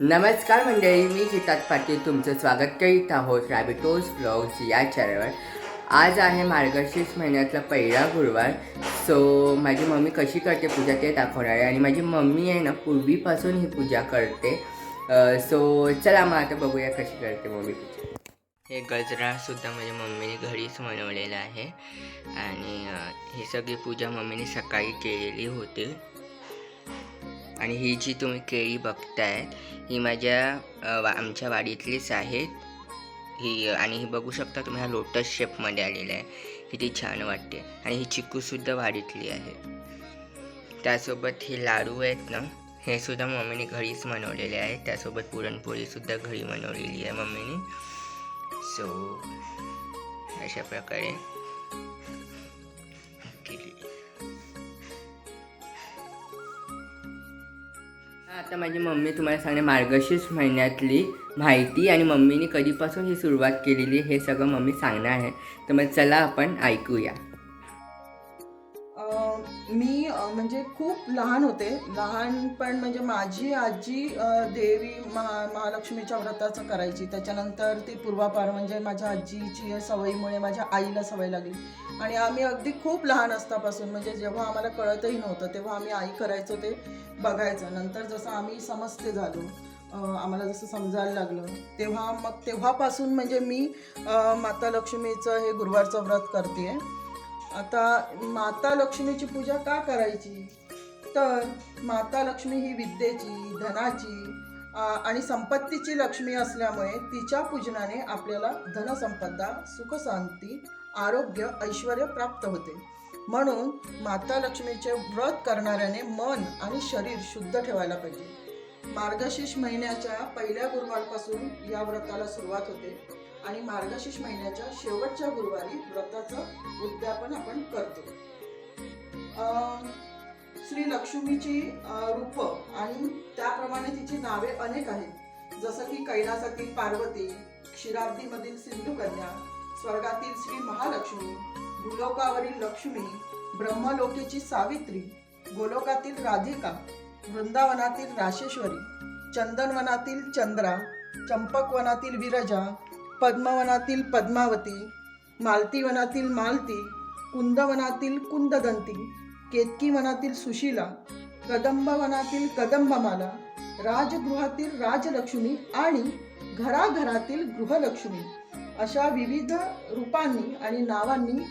नमस्कार मंडळी मी चितात पाटील. तुमचं स्वागत करीत आहोत रॅबिटोज ब्लॉग्स या चॅनलवर आज आहे मार्गशीर्ष महिन्यातला पहिला गुरुवार. सो माझी मम्मी कशी करते पूजा ते दाखवणार आहे. आणि माझी मम्मी आहे ना पूर्वीपासून ही पूजा करते. सो चला मग आता बघूया कशी करते मम्मी पूजा. हे गजरासुद्धा माझ्या मम्मीने घरीच बनवलेलं आहे. आणि ही सगळी पूजा मम्मीने सकाळी केलेली होती. आणि ही जी तुम्ही केळी बघताय ही माझ्या वा आमच्या वाडीतलीच आहेत ही आणि ही बघू शकता तुम्ही हा लोटस शेपमध्ये आलेला आहे. किती छान वाटते. आणि ही चिकूसुद्धा वाडीतली आहे. त्यासोबत हे लाडू आहेत ना हे सुद्धा मम्मीने घरीच बनवलेले आहे. त्यासोबत पुरणपोळीसुद्धा घरी बनवलेली आहे मम्मीने. सो अशा प्रकारे. आता माझी मम्मी तुम्हाला सांगणे मार्गशीर्ष महिन्यातली माहिती आणि मम्मीने कधीपासून ही सुरुवात केलेली हे सगळं मम्मी सांगणार आहे. तर मग चला आपण ऐकूया. मी म्हणजे खूप लहान होते. लहानपण म्हणजे माझी आजी देवी महा महालक्ष्मीच्या व्रताचं करायची. त्याच्यानंतर ती पूर्वापार म्हणजे माझ्या आजीची या सवयीमुळे माझ्या आईला सवय लागली. आणि आम्ही अगदी खूप लहान असतापासून म्हणजे जेव्हा आम्हाला कळतही नव्हतं तेव्हा आम्ही आई करायचो ते बघायचं. नंतर जसं आम्ही समजते झालो आम्हाला जसं समजायला लागलं तेव्हा मग तेव्हापासून म्हणजे मी माता लक्ष्मीचं हे गुरुवारचं व्रत करते आहे आता माता लक्ष्मीची पूजा का करायची? तर माता लक्ष्मी ही विद्येची धनाची आणि संपत्तीची लक्ष्मी असल्यामुळे तिच्या पूजनाने आपल्याला धनसंपदा सुखशांती आरोग्य ऐश्वर प्राप्त होते. म्हणून माता लक्ष्मीचे व्रत करणाऱ्याने मन आणि शरीर शुद्ध ठेवायला पाहिजे. मार्गशीर्ष महिन्याच्या पहिल्या गुरुवारपासून या व्रताला सुरुवात होते. आणि मार्गशीर्ष महिन्याच्या शेवटच्या गुरुवारी व्रताचं उद्यापन आपण करतो. अं, श्री लक्ष्मीची रूप आणि त्याप्रमाणे तिची नावे अनेक आहेत. जसं की कैलासातील पार्वती क्षीराब्दीमधील सिंधू कन्या स्वर्गातील श्री महालक्ष्मी भूलोकावरील लक्ष्मी ब्रह्मलोकेची सावित्री गोलोकातील राधिका वृंदावनातील राशेश्वरी चंदनवनातील चंद्रा चंपकवनातील विरजा पद्मवनातील पद्मावती मालतीवनातील मालती कुंदवनातील कुंददंती केतकीवनातील सुशीला कदंबवनातील कदंबमाला राजगृहातील राजलक्ष्मी आणि घराघरातील गृहलक्ष्मी अशा विविध रूपांनी आणि नावांनी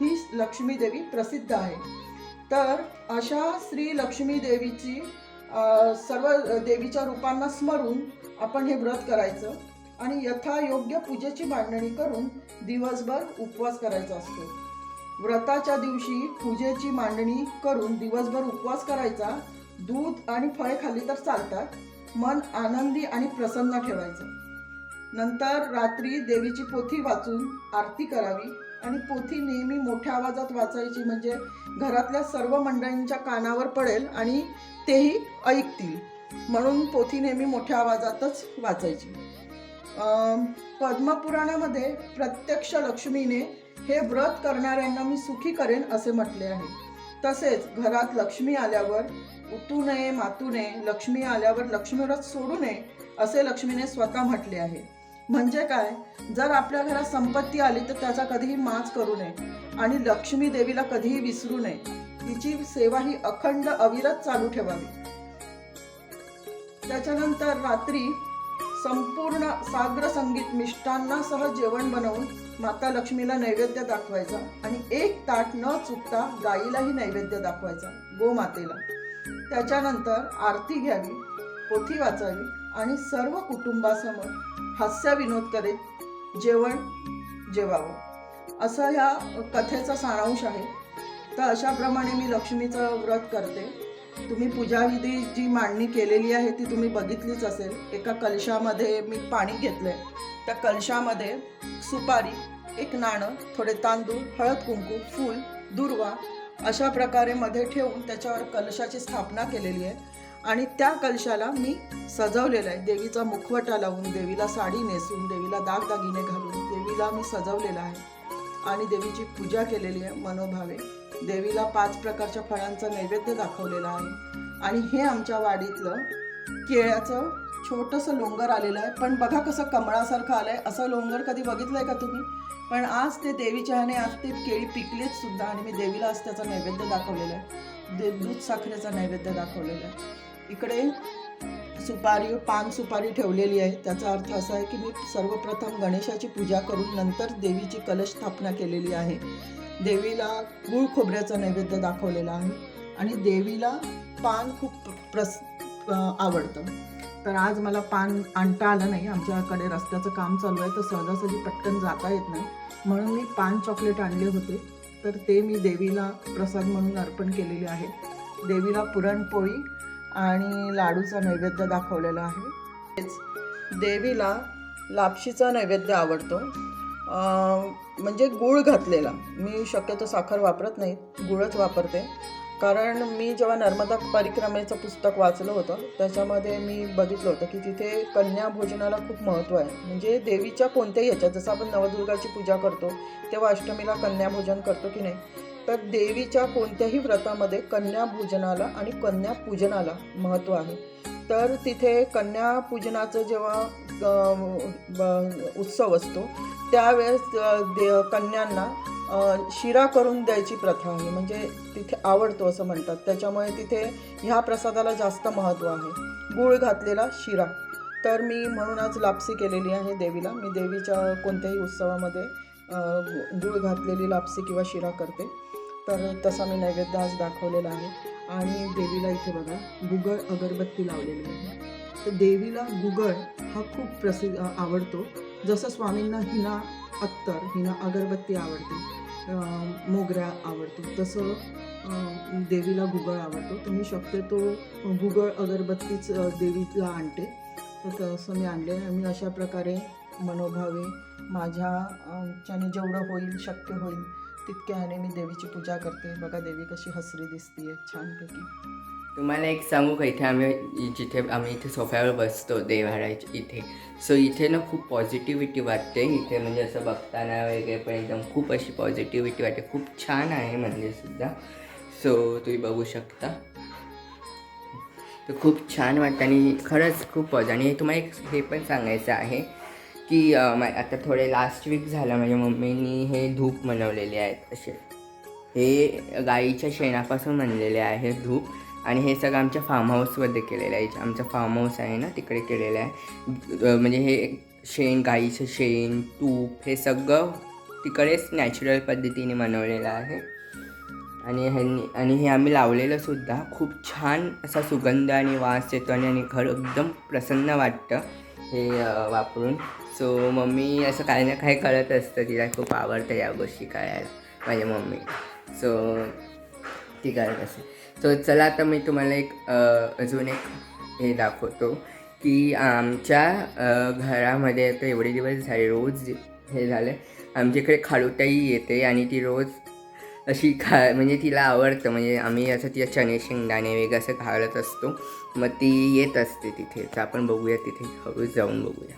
ही लक्ष्मी देवी प्रसिद्ध आहे. तर अशा श्री लक्ष्मी देवीची सर्व देवीच्या रूपांना स्मरून आपण हे व्रत करायचं. आणि यथायोग्य पूजेची मांडणी करून दिवसभर उपवास करायचा असतो. व्रताच्या दिवशी पूजेची मांडणी करून दिवसभर उपवास करायचा दूध आणि फळे खाल्ली तर चालतात मन आनंदी आणि प्रसन्न ठेवायचं. नंतर रात्री देवीची पोथी वाचून आरती करावी आणि पोथी नेहमी मोठ्या आवाजात वाचायची म्हणजे घरातल्या सर्व मंडळींच्या कानावर पडेल आणि तेही ऐकतील. म्हणून पोथी नेहमी मोठ्या आवाजातच वाचायची. पद्मपुराणामध्ये प्रत्यक्ष लक्ष्मीने हे व्रत करणाऱ्यांना मी सुखी करेन असे म्हटले आहे. तसेच घरात लक्ष्मी आल्यावर उतू नये मातू नये लक्ष्मी आल्यावर लक्ष्मीव्रत सोडू नये असे लक्ष्मीने स्वतः म्हटले आहे. म्हणजे काय? जर आपल्या घरात संपत्ती आली तर त्याचा कधीही माज करू नये आणि लक्ष्मी देवीला कधीही विसरू नये. तिची सेवा ही अखंड अविरत चालू ठेवावी. त्याच्यानंतर रात्री संपूर्ण साग्र संगीत मिष्टांनासह जेवण बनवून माता लक्ष्मीला नैवेद्य दाखवायचा आणि एक ताट न चुकता गाईलाही नैवेद्य दाखवायचा गोमातेला त्याच्यानंतर आरती घ्यावी पोथी वाचावी आणि सर्व कुटुंबासमोर हास्यविनोद करीत जेवण जेवावं. असं ह्या कथेचा सारांश आहे. तर अशाप्रमाणे मी लक्ष्मीचं व्रत करते. तुम्ही पूजाविधी जी मांडणी केलेली आहे ती तुम्ही बघितलीच असेल. एका कलशामध्ये मी पाणी घेतलंय. त्या कलशामध्ये सुपारी एक नाणं थोडे तांदूळ हळद कुंकू फूल दुर्वा अशा प्रकारे मध्ये ठेवून त्याच्यावर कलशाची स्थापना केलेली आहे. आणि त्या कलशाला मी सजवलेलं आहे. देवीचा मुखवटा लावून देवीला साडी नेसून देवीला दागदागिने घालून देवीला मी सजवलेला आहे. आणि देवीची पूजा केलेली आहे मनोभावे. देवीला पाच प्रकारच्या फळांचा नैवेद्य दाखवलेला आहे. आणि हे आमच्या वाडीतलं केळ्याचं छोटंसं लोंगर आलेलं आहे. पण बघा कसं कमळासारखं आलं आहे असं लोंगर कधी बघितलं आहे का तुम्ही? पण आज ते देवीच्या ह्याने आज ते केळी पिकलीच सुद्धा आणि मी देवीला आज त्याचा नैवेद्य दाखवलेलं आहे. दे दूध साखरेचा नैवेद्य दाखवलेला आहे. इकडे सुपारी पान सुपारी ठेवलेली आहे. त्याचा अर्थ असा आहे की मी सर्वप्रथम गणेशाची पूजा करून नंतर देवीची कलश स्थापना केलेली आहे. देवीला गुळ खोबऱ्याचं नैवेद्य दाखवलेलं आहे. आणि देवीला पान खूप प्रस आवडतं. तर आज मला पान आणता आलं नाही. आमच्याकडे रस्त्याचं काम चालू आहे तर सहजासहजी पटकन जाता येत नाही. म्हणून मी पान चॉकलेट आणले होते. तर ते मी देवीला प्रसाद म्हणून अर्पण केलेले आहे. देवीला पुरणपोळी आणि लाडूचा नैवेद्य दाखवलेला आहे. तेच. देवीला लापशीचा नैवेद्य आवडतो. म्हणजे गूळ घातलेला. मी शक्यतो साखर वापरत नाही गुळच वापरते. कारण मी जेव्हा नर्मदा परिक्रमेचं पुस्तक वाचलं होतं त्याच्यामध्ये मी बघितलं होतं की तिथे कन्या भोजनाला खूप महत्त्व आहे. म्हणजे देवीच्या कोणत्याही ह्याच्यात जसं आपण नवदुर्गाची पूजा करतो तेव्हा अष्टमीला कन्या भोजन करतो की नाही तर देवीच्या कोणत्याही व्रतामध्ये कन्या भोजनाला आणि कन्या पूजनाला महत्त्व आहे. तर तिथे कन्या पूजनाचं जेव्हा ब- उत्सव असतो त्यावेळेस दे कन्यांना शिरा करून द्यायची प्रथा आहे. म्हणजे तिथे आवडतो असं म्हणतात. त्याच्यामुळे तिथे ह्या प्रसादाला जास्त महत्त्व आहे. गूळ घातलेला शिरा. तर मी म्हणून आज लापसी केलेली आहे देवीला. मी देवीच्या कोणत्याही उत्सवामध्ये गूळ घातलेली लापसी किंवा शिरा करते. तर तसा मी नैवेद्य आज दाखवलेला आहे. आणि देवीला इथे बघा गुगळ अगरबत्ती लावलेली आहे. तर देवीला गुगळ हा खूप प्रसिद्ध आवडतो. जसं स्वामींना हिना अत्तर हिना अगरबत्ती आवडते मोगऱ्या मोगरा आवडतो तसं देवीला गुगळ आवडतो. तर मी शक्यतो गुगळ अगरबत्तीच देवीला आणते. तर तसं मी आणले मी अशा प्रकारे मनोभावे माझ्याच्याने जेवढं होईल शक्य होईल तितक्या ह्याने मी देवीची पूजा करते. बघा देवी कशी हसरी दिसते आहे छानपैकी. तुम्हाला एक सांगू का इथे आम्ही जिथे आम्ही इथे सोफ्यावर बसतो देवाराच्या इथे. सो इथे ना खूप पॉझिटिव्हिटी वाटते. इथे म्हणजे असं बघताना वगैरे पण एकदम खूप अशी पॉझिटिव्हिटी वाटते. खूप छान आहे मंदिरसुद्धा सो तुम्ही बघू शकता. तर खूप छान वाटतं आणि खरंच खूप पॉझ आणि तुम्हाला एक हे पण सांगायचं आहे की आता थोडे लास्ट वीक झालं माझ्या मम्मीनी हे धूप बनवलेले आहेत असे. हे गाईच्या शेणापासून बनलेले आहे धूप. आणि हे सगळं आमच्या फार्म हाऊसमध्ये केलेलं आहे. आमचं फार्म हाऊस आहे ना तिकडे केलेलं आहे. म्हणजे हे शेण गाईचं शेण तूप हे सगळं तिकडेच नॅचरल पद्धतीने बनवलेलं आहे. आणि ह्यांनी आणि हे आम्ही लावलेलं सुद्धा खूप छान असा सुगंध आणि वास येतो आणि आणि घर एकदम प्रसन्न वाटतं हे वापरून. सो मम्मी असं काही ना काही करत असतं. तिला खूप आवडतं या गोष्टी करायला. माझ्या मम्मी. सो ती करत असते. सो चला आता मी तुम्हाला एक अजून एक हे दाखवतो की आमच्या घरामध्ये आता एवढे दिवस झाले रोज हे झालं आमच्या इकडे येते आणि ती रोज अशी खा म्हणजे तिला आवडतं. म्हणजे आम्ही असं तिला चणे शेंगदाणे वेगळं असं घालत असतो. मग ती येत असते तिथे. तर आपण बघूया तिथे. हळूच जाऊन बघूया.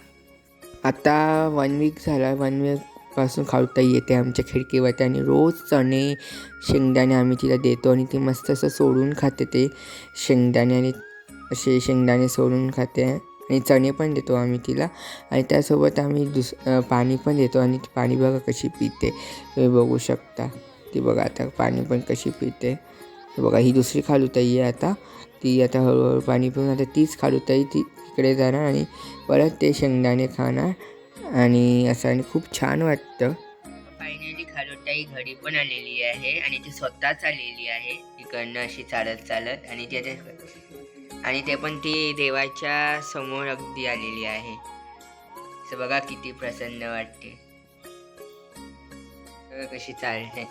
आता वन वीक झाला. वन वीक पासून खावता येते आमच्या खिडकीवरती आणि रोज चणे शेंगदाणे आम्ही तिला देतो आणि ती मस्त असं सोडून खाते ते शेंगदाणे आणि असे शेंगदाणे सोडून खाते आणि चणे पण देतो आम्ही तिला. आणि त्यासोबत आम्ही दुस पाणी पण देतो आणि ती पाणी बघा कशी पिते. तुम्ही बघू शकता. ती बघा आता पाणी पण कशी पिते. बघा ही दुसरी खालूताई आहे आता. ती आता हळूहळू पाणी पिऊन आता तीच खालूताई ती तिकडे जाणार आणि परत ते शेंगदाणे खाणार. आणि असं आणि खूप छान वाटतं. फायनली खालोटाई घरी पण आलेली आहे आणि ती स्वतःच आलेली आहे. तिकडनं अशी चालत चालत आणि ती आता आणि ते पण ती देवाच्या समोर अगदी आलेली आहे. असं बघा किती प्रसन्न वाटते. कशी चालते.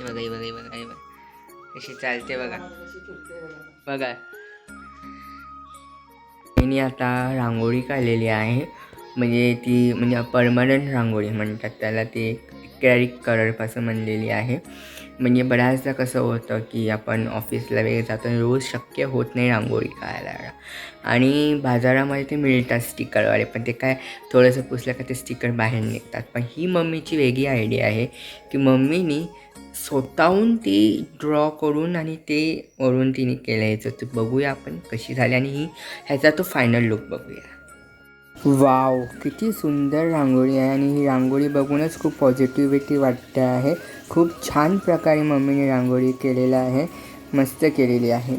बघा बघा बघा बघा. कशी चालते बघा. बघा. मी तिने आता रांगोळी काढलेली आहे. म्हणजे ती म्हणजे परमनंट रांगोळी म्हणतात त्याला ती कॅरिक कलरपासून बनलेली आहे. म्हणजे बऱ्याचदा कसं होतं की आपण ऑफिसला वगैरे जातो रोज शक्य होत नाही रांगोळी काढायला. आणि बाजारामध्ये ते मिळतात स्टिकरवाले पण ते काय थोडंसं पुसलं का ते स्टिकर बाहेर निघतात. पण ही मम्मीची वेगळी आयडिया आहे की मम्मीनी स्वतःहून ती ड्रॉ करून आणि ते वरून तिने केलं याचं ते बघूया आपण कशी झाली आणि ही ह्याचा तो फायनल लुक बघूया. वाव किती सुंदर रांगोळी आहे आणि ही रांगोळी बघूनच खूप पॉझिटिव्हिटी वाटते आहे. खूप छान प्रकारे मम्मीने रांगोळी केलेलं आहे. मस्त केलेली आहे.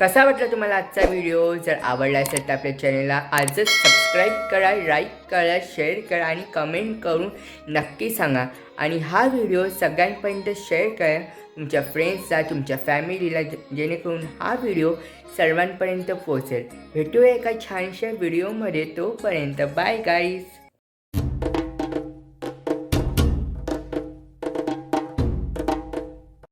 कसा वाटला तुम्हाला आजचा व्हिडिओ जर आवडला असेल तर आपल्या चॅनलला आजच सबस्क्राईब करा लाईक करा शेअर करा आणि कमेंट करून नक्की सांगा. आणि हा व्हिडिओ सगळ्यांपर्यंत शेअर करा. तुमच्या फ्रेंड्सला तुमच्या फॅमिलीला जे- जेणेकरून हा व्हिडिओ सर्वांपर्यंत पोहोचेल. भेटूया एका छानशा व्हिडिओमध्ये तोपर्यंत बाय गाईज